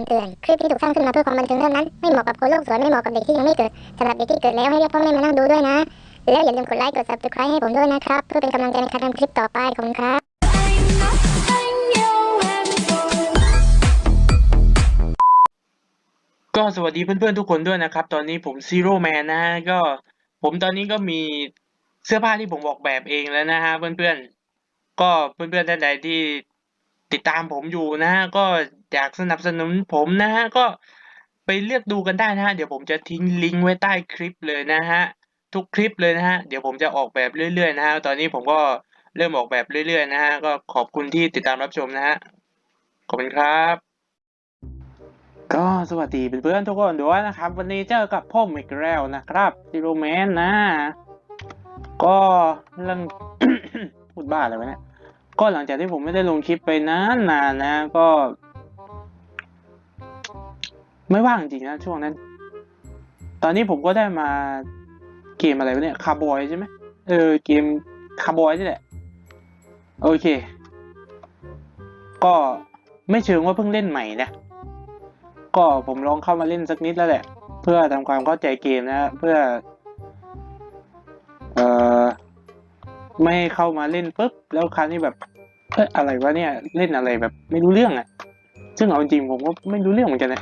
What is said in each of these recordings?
ำเตือน คลิปที่ถูกสร้างขึ้นมาเพื่อความบันเทิงเท่านั้น ไม่เหมาะกับคนโลกสวย ไม่เหมาะกับเด็กที่ยังไม่เกิดสำหรับเด็กที่เกิดแล้วให้เรียกพ่อแม่มานั่งดูด้วยนะ แล้วอย่าลืมกดไลค์ กด subscribe ให้ผมด้วยนะครับ เพื่อเป็นกำลังใจในการทำคลิปต่อไป ขอบคุณครับก็สวัสดีเพื่อนๆทุกคนด้วยนะครับ ตอนนี้ผมซีโร่แมนนะฮะก็ผมตอนนี้ก็มีเสื้อผ้าที่ผมออกแบบเองแล้วนะฮะเพื่อนๆก็เพื่อนๆท่านใดที่ ติดตามผมอยู่นะฮะก็อยากสนับสนุนผมนะฮะก็ไปเลือกดูกันได้นะฮะเดี๋ยวผมจะทิ้งลิงก์ไว้ใต้คลิปเลยนะฮะทุกคลิปเลยนะฮะเดี๋ยวผมจะออกแบบเรื่อยๆนะฮะตอนนี้ผมก็เริ่มออกแบบเรื่อยๆนะฮะก็ขอบคุณที่ติดตามรับชมนะฮะขอบคุณครับ ก็สวัสดีเพื่อนๆทุกคนด้วยนะครับ วันนี้เจอกับพ่อมิกแล้วนะครับซิโรแมนนะ ก็เรื่อง พูดบ้าอะไรวะเนี่ย ก็หลังจากที่ผมไม่ได้ลงคลิปไปนานๆนนะ ก็ ไม่ว่างจริงนะช่วงนั้น ตอนนี้ผมก็ได้มาเกมอะไรวะเนี่ยคาร์บอยใช่ไหมเออเกมคาร์บอยนี่แหละ โอเค ก็ไม่เชิงว่าเพิ่งเล่นใหม่นะ ก็ผมลองเข้ามาเล่นสักนิดแล้วแหละ เพื่อทำความเข้าใจเกมนะ เพื่อ ไม่ให้เข้ามาเล่นปุ๊บแล้วคราวนี้แบบเอ้ยอะไรวะเนี่ยเล่นอะไรแบบไม่รู้เรื่องอะ่ะ ซึ่งเอาจริงผมก็ไม่รู้เรื่องเหมือนกันนะ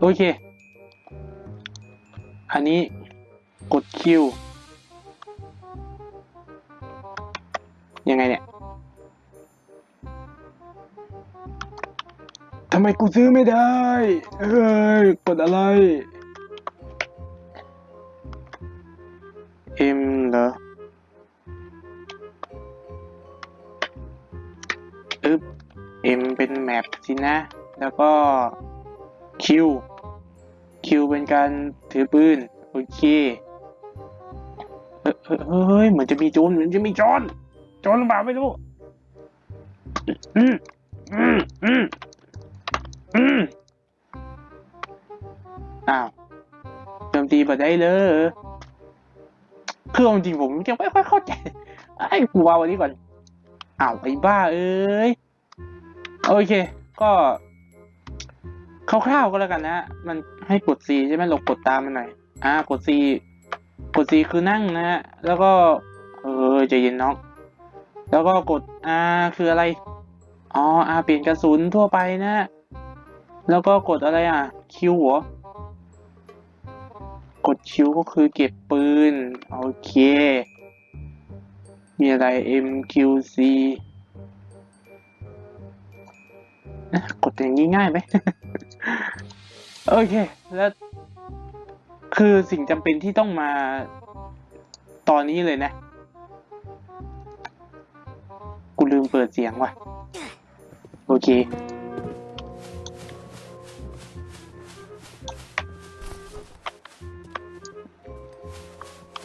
โอเค อันนี้กดคิวยังไงเนี่ยทำไมกูซื้อไม่ได้เฮ้ยกดอะไรเอ็มเหรอ เอ็มเป็นแมปสินะ แล้วก็คิวคิวเป็นการถือปืน โอเคเฮ้ยเหมือนจะมีโจรเหมือนจะมีโจรโจรหรือเปล่าไม่รู้อืมอืมอืมอืมอ้าวโจมตีมาได้เลยคือเอาจริงผมยังไม่ค่อยเข้าใจไอ้กูวาวันนี้ก่อนอ้าวไอ้บ้าเอ้ย โอเค ก็คร่าวๆก็แล้วกันนะ มันให้กด C ใช่ไหมเรากดตามมันหน่อย อ่ากด C กด C คือนั่งนะฮะ แล้วก็ เออใจเย็นน้อง แล้วก็กด R คืออะไร อ๋อ R เปลี่ยนกระสุนทั่วไปนะแล้วก็กดอะไรอะคิวเหรอกดคิวก็คือเก็บปืน โอเค มีอะไร MQC กดอย่างนี้ง่ายไหมโอเค แล้ว คือสิ่งจำเป็นที่ต้องมาตอนนี้เลยนะ กูลืมเปิดเสียงว่ะ โอเค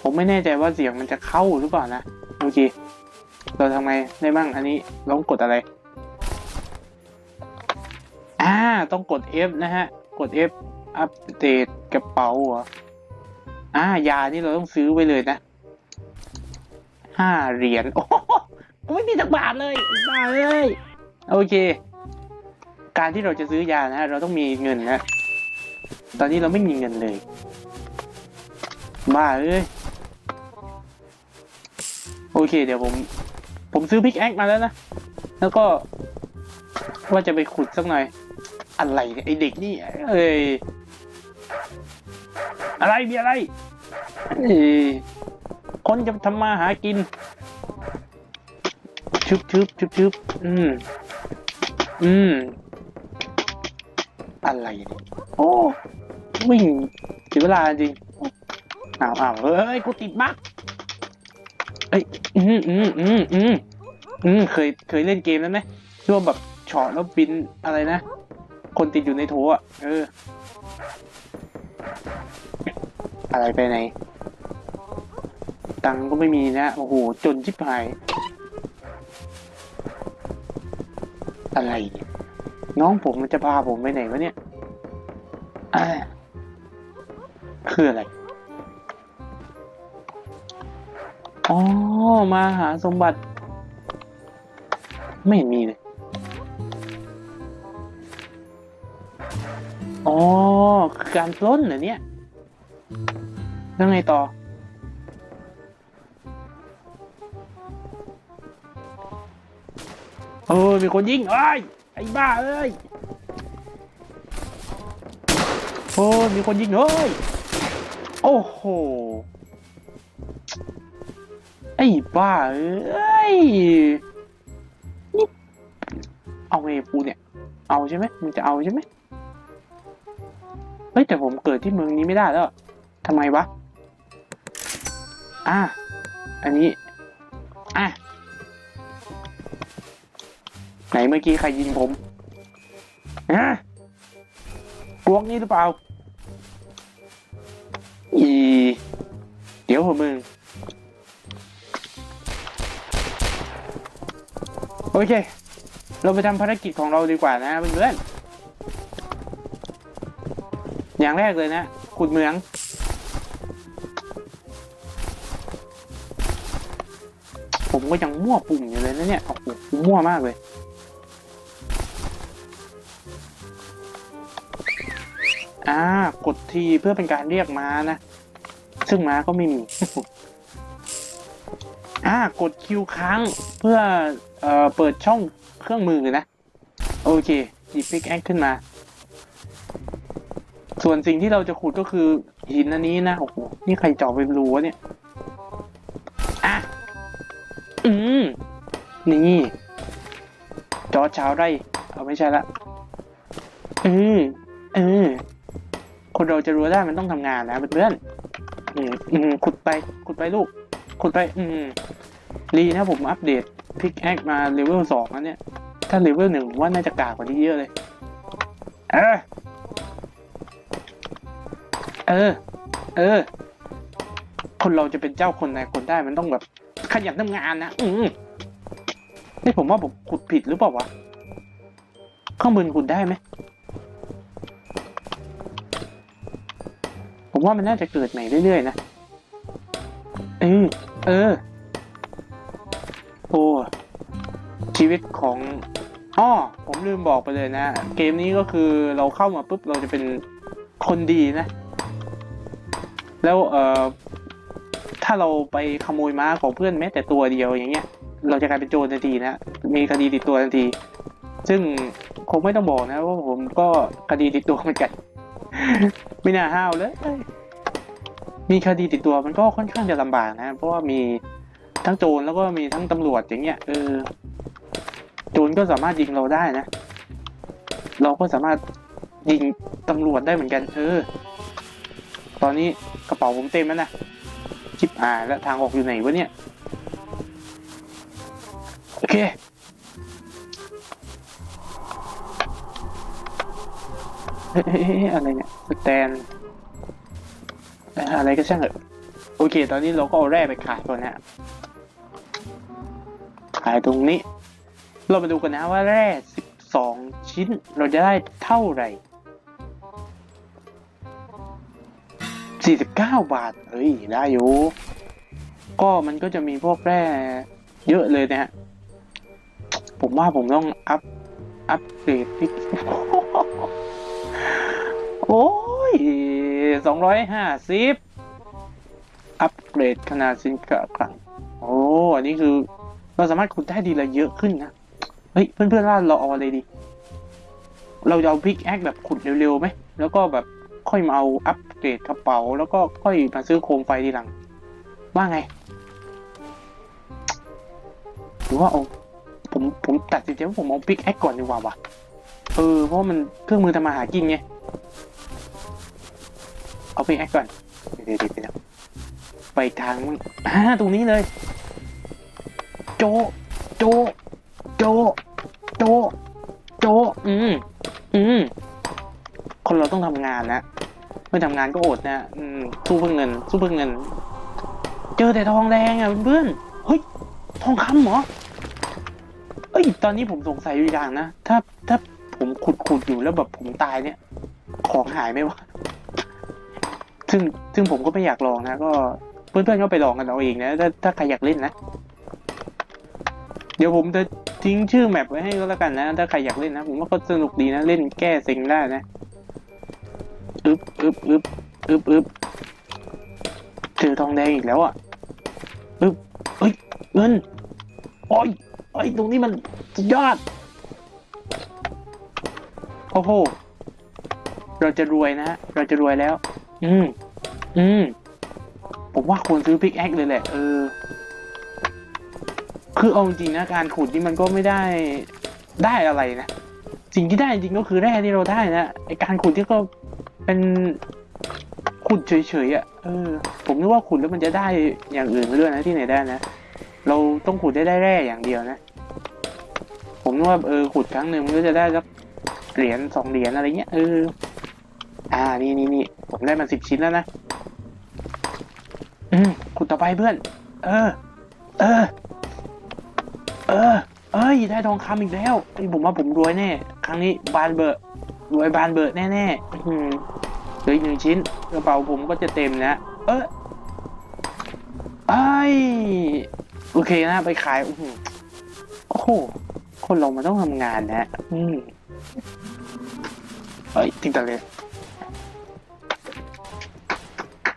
ผมไม่แน่ใจว่าเสียงมันจะเข้าหรือเปล่านะ โอเค เราทำไงได้บ้างอันนี้ลองกดอะไร อ่า ต้องกด F นะฮะ กด F อัปเดตกระเป๋าเหรออ่ายานี่เราต้องซื้อไว้เลยนะห้าเหรียญโอ้โหกูไม่มีสักบาทเลยบ้าเลย โอเค การที่เราจะซื้อยานะเราต้องมีเงินนะ ตอนนี้เราไม่มีเงินเลยบ้าเอ้ยโอเค เดี๋ยวผม ผมซื้อพิกแอคมาแล้วนะ แล้วก็ว่าจะไปขุดสักหน่อย อะไรเนี่ยไอเด็กนี่เอ้ยอะไรมีอะไรเอ้ยคนจะทำมาหากินชึบชึบชึบชึบอืม อืม อะไรเนี่ยโอ้วิ่งเสียเวลาจริงอ้าวอ้าวเฮ้ย กูติดบั๊กเอ้ย อืมอืมอืมอืมอืมเคย เคยเล่นเกมนั้นไหมที่ว่าแบบเฉาะแล้วบินอะไรนะ คนติดอยู่ในโถอะ เออ อะไรไปไหน ตังก็ไม่มีนะ โอ้โห จนชิบหาย อะไร น้องผมมันจะพาผมไปไหนวะเนี่ยคืออะไร อ๋อ มาหาสมบัติ ไม่เห็นมีเลย อ๋อคือการปล้นเหรอเนี่ยแล้วไงต่อ เออ มีคนยิงไอ้ย ไอ้บ้าเอ้ย โอ้ยมีคนยิงเฮ้ย โอ้โห ไอ้บ้าเอ้ย นี่ เอาไงกูเนี่ย เอาใช่ไหมมึงจะเอาใช่ไหม เฮ้ยแต่ผมเกิดที่เมืองนี้ไม่ได้แล้วทำไมวะ อะ อันนี้ อะ ไหนเมื่อกี้ใครยิงผมฮะพวกนี้หรือเปล่า อี เดี๋ยวผมมึง โอเค เราไปทำภารกิจของเราดีกว่านะเพื่อนๆ อย่างแรกเลยนะ ขุดเหมือง ผมก็ยังมั่วปุ่มอยู่เลยนะเนี่ยโอ้โหมั่วมากเลย อ่า กดทีเพื่อเป็นการเรียกม้านะ ซึ่งม้าก็ไม่มี อ่า กดคิวค้างเพื่อเอ่อเปิดช่องเครื่องมือนะ โอเค หยิบพิกแอคขึ้นมา ส่วนสิ่งที่เราจะขุดก็คือหินอันนี้นะโอ้โหนี่ใครเจาะเป็นรูวะเนี่ยอะอืมนี่จอเช้าได้เอาไม่ใช่ละเออเออคนเราจะรู้ได้มันต้องทำงานนะเพื่อนอืมอืมขุดไปขุดไปลูกขุดไป อืมรีนะผมอัปเดตพิกแอคมาเลเวลสองแล้วเนี่ย ถ้าเลเวลหนึ่งว่าน่าจะกากกว่านี้เยอะเลย เออ ออ เออ คนเราจะเป็นเจ้าคนนายคนได้มันต้องแบบขยันทำงานนะ อืมนี่ผมว่าผมขุดผิดหรือเปล่าวะ ข้างบนขุดได้ไหม ผมว่ามันน่าจะเกิดใหม่เรื่อยๆนะ เออ เออ โอ้ ชีวิตของอ้อผมลืมบอกไปเลยนะ เกมนี้ก็คือเราเข้ามาปุ๊บเราจะเป็นคนดีนะ แล้วเอ่อถ้าเราไปขโมยม้าของเพื่อนแม้แต่ตัวเดียวอย่างเงี้ย เราจะกลายเป็นโจรทันทีนะมีคดีติดตัวทันที ซึ่งคงไม่ต้องบอกนะว่าผมก็คดีติดตัวเหมือนกันไม่น่าห้าวเลย มีคดีติดตัวมันก็ค่อนข้างจะลำบากนะ เพราะว่ามีทั้งโจรแล้วก็มีทั้งตำรวจอย่างเงี้ยเออโจรก็สามารถยิงเราได้นะ เราก็สามารถยิงตำรวจได้เหมือนกัน เออ ตอนนี้ กระเป๋าผมเต็มแล้วนะชิบหายแล้วทางออกอยู่ไหนวะเนี่ย โอเคเฮ้ยอะไรเนี่ยสแตน อะไรก็ช่างเถอะโอเค ตอนนี้เราก็เอาแร่ไปขายก่อนนะขายตรงนี้ เรามาดูกันนะว่าแร่ 12 ชิ้นเราจะได้เท่าไหร่ 49 บาท เฮ้ย ได้อยู่ ก็มันก็จะมีพวกแร่เยอะเลยนะฮะ ผมว่าผมต้องอัพ อัพเกรดพิกโอ้ยสองร้อยห้าสิบอัปเกรดขนาดสินค้าครั้งโอ้ อันนี้คือ เราสามารถขุดได้ดีละเยอะขึ้นนะ เฮ้ย เพื่อนๆว่าเราเอาอะไรดี เราจะเอาพิกแอคแบบขุดเร็วๆไหม แล้วก็แบบ ค่อยมาเอาอัปเกรดกระเป๋า แล้วก็ค่อยมาซื้อโคมไฟทีหลัง ว่าไง หรือว่าเอาผมผมตัดสินใจว่าผมเอาพิกแอคก่อนดีกว่าวะเออเพราะมันเครื่องมือทำมาหากินไง เอาพิกแอคก่อนเดี๋ยวเดี๋ยวไปทางมึงอ่าตรงนี้เลย โจ โจ โจ โจ โจ อืมอืมคนเราต้องทำงานนะ ไม่ทำงานก็อดนะอืมสู้เพื่อเงิน สู้เพื่อเงิน เจอแต่ทองแดงอะเพื่อนเฮ้ยทองคำเหรอเอ้ยตอนนี้ผมสงสัยอยู่อย่างนะถ้าถ้าผมขุดขุดอยู่แล้วแบบผมตายเนี่ย ของหายไหมวะซึ่งซึ่งผมก็ไม่อยากลองนะก็เพื่อนๆก็ไปลองกันเอาเองนะถ้าถ้าใครอยากเล่นนะ เดี๋ยวผมจะทิ้งชื่อแมปไว้ให้ก็แล้วกันนะ ถ้าใครอยากเล่นนะ ผมว่าก็สนุกดีนะ เล่นแก้เซ็งได้นะ อึบอึบอึบอึบอึบเจอทองแดงอีกแล้วอะอึบเอ้ยเงินโอ้ยโอ้ยตรงนี้มันสุดยอด โอ้โห เราจะรวยนะฮะเราจะรวยแล้ว อืม อืม ผมว่าควรซื้อพิกแอคเลยแหละ เออ คือเอาจริงนะ การขุดนี่มันก็ไม่ได้ได้อะไรนะ สิ่งที่ได้จริงก็คือแร่ที่เราได้นะ ไอการขุดที่ก็ เป็นขุดเฉยๆอะเออผมนึกว่าขุดแล้วมันจะได้อย่างอื่นมาด้วยนะที่ไหนได้นะ เราต้องขุดได้ได้แร่อย่างเดียวนะ ผมนึกว่าเออขุดครั้งหนึ่งมันก็จะได้สักเหรียญสองเหรียญอะไรเงี้ยเออ อ่านี่นี่นี่ผมได้มาสิบชิ้นแล้วนะอืมขุดต่อไปเพื่อน เออ เออ เออ เอ้ยได้ทองคำอีกแล้วไอ้ผมว่าผมรวยแน่ ครั้งนี้บานเบอร์รวยบานเบอร์แน่ๆอื้อหือ เหลืออีกหนึ่งชิ้นกระเป๋าผมก็จะเต็มนะเออไอโอเคนะ ไปขายอื้อหือโอ้โหคนเรามันต้องทำงานนะ อืมเฮ้ยทิ้งตะเลย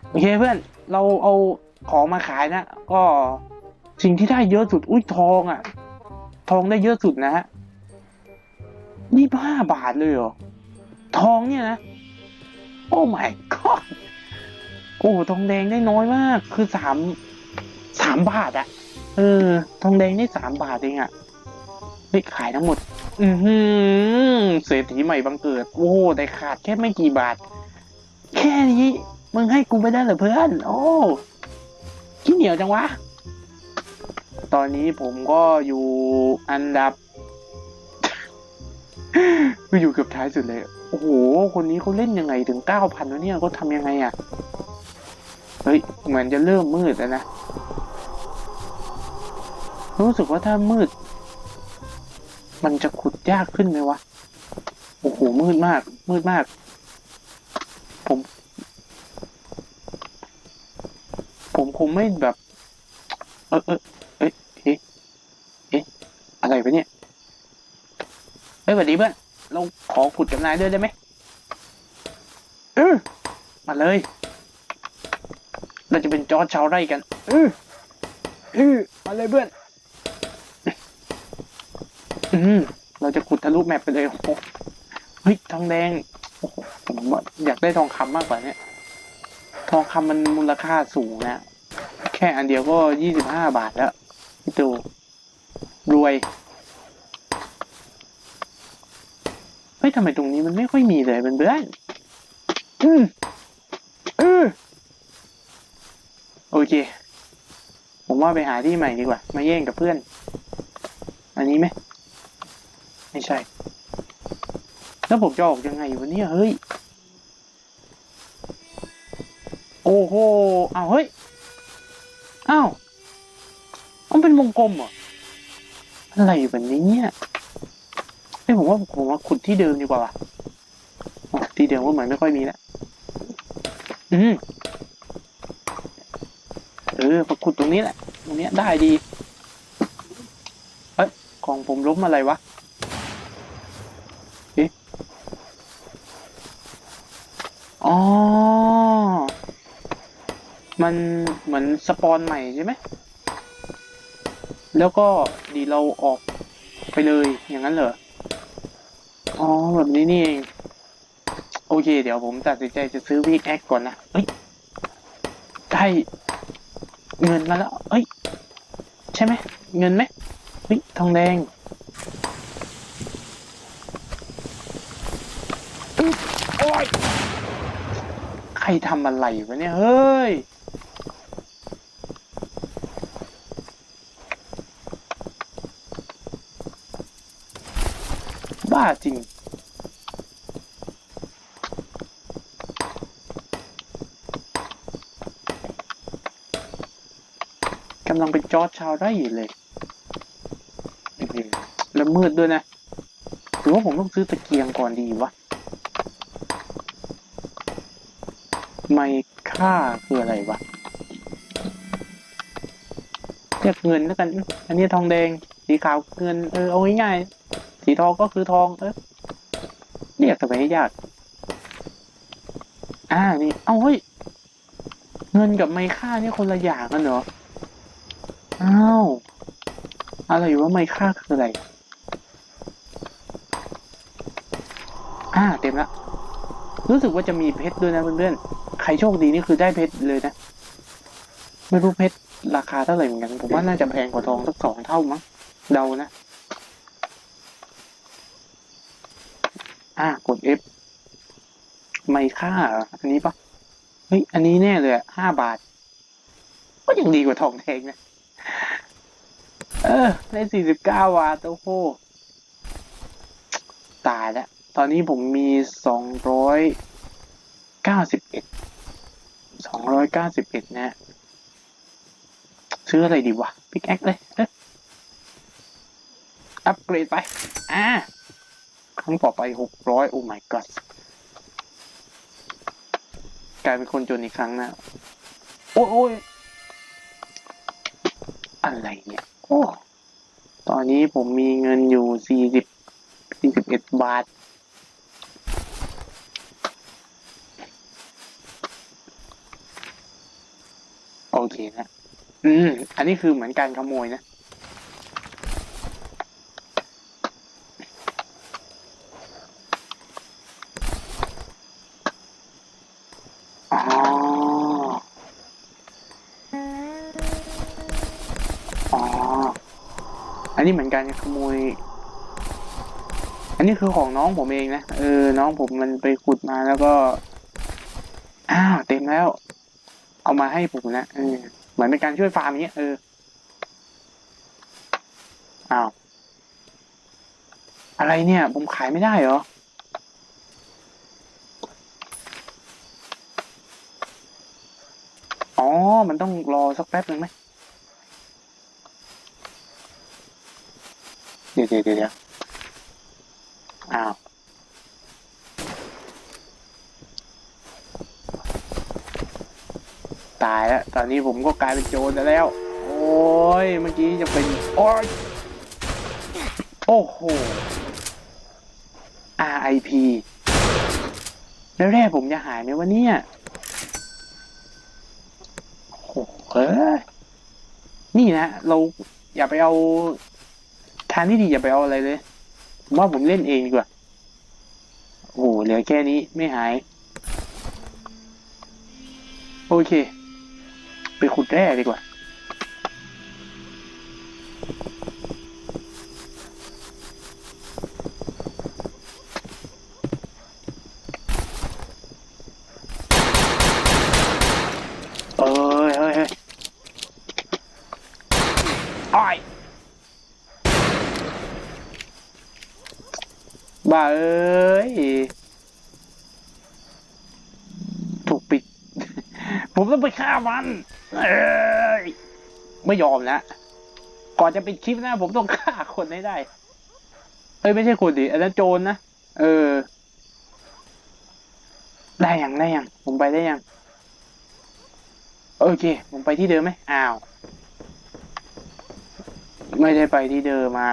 โอเคเพื่อน เราเอาของมาขายนะ ก็สิ่งที่ได้เยอะสุด อุ้ยทองอะ่ะ ทองได้เยอะสุดนะฮะนี่ห้าบาทเลยเหรอ ทองเนี่ยนะ โอ้ my god โอ้ทองแดงได้น้อยมาก คือสามสามบาทอะเออ ทองแดงได้สามบาทเองอะเฮ้ขายทั้งหมด อือหือเศรษฐีใหม่บังเกิด โอ้แต่ขาดแค่ไม่กี่บาท แค่นี้มึงให้กูไม่ได้เหรอเพื่อน โอ้ขี้เหนียวจังวะ ตอนนี้ผมก็อยู่อันดับ ก็อยู่เกือบท้ายสุดเลย โอ้โห คนนี้เขาเล่นยังไงถึงเก้าพันวะเนี่ยเขาทำยังไงอะ่ะ เฮ้ย เหมือนจะเริ่มมืดแล้วนะ รู้สึกว่าถ้ามืด มันจะขุดยากขึ้นไหมวะ โอ้โห มืดมาก มืดมาก ผม ผมคงไม่แบบ เออเออเอ้ยเอ๊ะเอ๊ะอะไรวะเนี่ย ฮ้ยสวัสดีเพื่อน เราขอขุดกับนายด้วยได้ไหมเออมาเลย เราจะเป็นจอร์ชาวไร่กันเออเออมาเลยเพื่อน อืมเราจะขุดทะลุแมปไปเลยโอ้โหเฮ้ยทองแดงโอ้โหผมอยากได้ทองคำมากกว่านี้ทองคำมันมูลค่าสูงนะ แค่อันเดียวก็ยี่สิบห้าบาทแล้วพี่ตูรวย เฮ้ยทำไมตรงนี้มันไม่ค่อยมีเลยเป็นเบื่อนๆอืมเออโอเค ผมว่าไปหาที่ใหม่ดีกว่า มาแย่งกับเพื่อน อันนี้ไหม ไม่ใช่ แล้วผมจะออกยังไงวะเนี่ยเฮ้ย โอ้โหอ้าวเฮ้ย อ้าวมันเป็นวงกลมเหรอ อะไรอยู่แบบนี้เนี่ย เฮ้ยผมว่าผมว่าขุดที่เดิมดีกว่าว่ะที่เดิมก็เหมือนไม่ค่อยมีแล้วอืมเออมาขุดตรงนี้แหละ ตรงเนี้ยได้ดีเฮ้ยของผมล้มอะไรวะเอ๊ะอ๋อ มันเหมือนสปอนใหม่ใช่ไหม แล้วก็ดีเราออกไปเลยอย่างนั้นเหรอ อ๋อแบบนี้นี่เองโอเค เดี๋ยวผมตัดสินใจจะซื้อวีคแอคก่อนนะเฮ้ยได้เงินมาแล้วเฮ้ย ใช่ไหม เงินไหมเฮ้ยทองแดงโอ้ยใครทำอะไรวะเนี่ย เฮ้ย บ้าจริง กำลังเป็นจอร์จชาวไร่อยู่เลย แล้วมืดด้วยนะ หรือว่าผมต้องซื้อตะเกียงก่อนดีวะ ไม่ค่าคืออะไรวะเรียกเงินแล้วกัน อันนี้ทองแดง สีขาวเงิน เออ เอาง่ายๆ ทองก็คือทองเออเรียกทำไมให้ยากอ่านี่เอาเฮ้ยเงินกับไมค่านี่คนละอย่างกันเหรออ้าวอะไรวะไมค่าคืออะไรอ่าเต็มละรู้สึกว่าจะมีเพชรด้วยนะเพื่อนๆใครโชคดีนี่คือได้เพชรเลยนะไม่รู้เพชรราคาเท่าไหร่เหมือนกัน ผมว่าน่าจะแพงกว่าทองสักสองเท่ามั้งเดานะ อ่ากด F ไม่ค่าอันนี้ปะเฮ้ย อันนี้แน่เลยห้าบาท ก็ยังดีกว่าทองแดงนะ เออ ได้สี่สิบเก้าบาทโอ้โห ตายแล้ว ตอนนี้ผมมีสองร้อยเก้าสิบเอ็ด สองร้อยเก้าสิบเอ็ดนะ ซื้ออะไรดีวะ พิกแอคเลยเอ้ยอัปเกรดไป อ่า ครั้งต่อไปหกร้อยโอ้ my god กลายเป็นคนจนอีกครั้งนะ โอ้ยโอ้ยอะไรเนี่ย โอ้ ตอนนี้ผมมีเงินอยู่สี่สิบสี่สิบเอ็ดบาท โอเคนะ อืม อันนี้คือเหมือนการขโมยนะ นี้เหมือนกันขโมย อันนี้คือของน้องผมเองนะเออ น้องผมมันไปขุดมาแล้วก็อ้าวเต็มแล้ว เอามาให้ผมนะเออเหมือนเป็นการช่วยฟาร์มอย่างเงี้ยเอออ้าวอะไรเนี่ย ผมขายไม่ได้เหรออ๋อ มันต้องรอสักแป๊บหนึ่งไหม ดี๋ยวเดี๋ยวเดี๋ยวอ้าวตายแล้ว ตอนนี้ผมก็กลายเป็นโจรแล้ว โอ้ย เมื่อกี้จะเป็น โอ้ย โอ้โห RIP แล้วแร่ผมจะหายไหมวะเนี่ยโอ้โหเอ้ยนี่นะ เราอย่าไปเอาางที่ดีอย่าไปเอาอะไรเลย ผมว่าผมเล่นเองดีกว่า โอ้โหเหลือแค่นี้ไม่หาย โอเค ไปขุดแร่ดีกว่า เอ้ยเฮ้ยเฮ้ยอ้อย บ้าเอ้ย ถูกปิด ผมต้องไปฆ่ามัน เอ้ย ไม่ยอมนะ ก่อนจะปิดคลิปนะ ผมต้องฆ่าคนให้ได้ เอ้ย ไม่ใช่คนดิ อันนั้นโจรนะเออ ได้ยังได้ยัง ผมไปได้ยัง โอเค ผมไปที่เดิมไหมอ้าว ไม่ได้ไปที่เดิมมา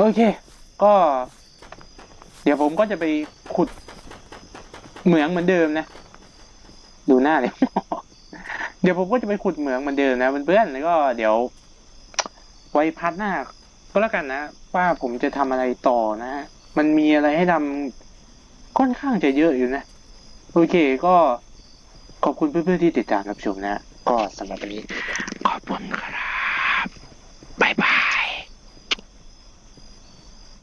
โอเค ก็ เดี๋ยวผมก็จะไปขุดเหมืองเหมือนเดิมนะ ดูหน้าเลยเดี๋ยวผมก็จะไปขุดเหมืองเหมือนเดิมนะเพื่อนๆแล้วก็เดี๋ยว ไว้พัดหน้า ก็แล้วกันนะว่าผมจะทำอะไรต่อนะมันมีอะไรให้ทำค่อนข้างจะเยอะอยู่นะ โอเคก็ขอบคุณเพื่อนๆที่ติดตามรับชมนะ ก็สำหรับวันนี้ขอบคุณ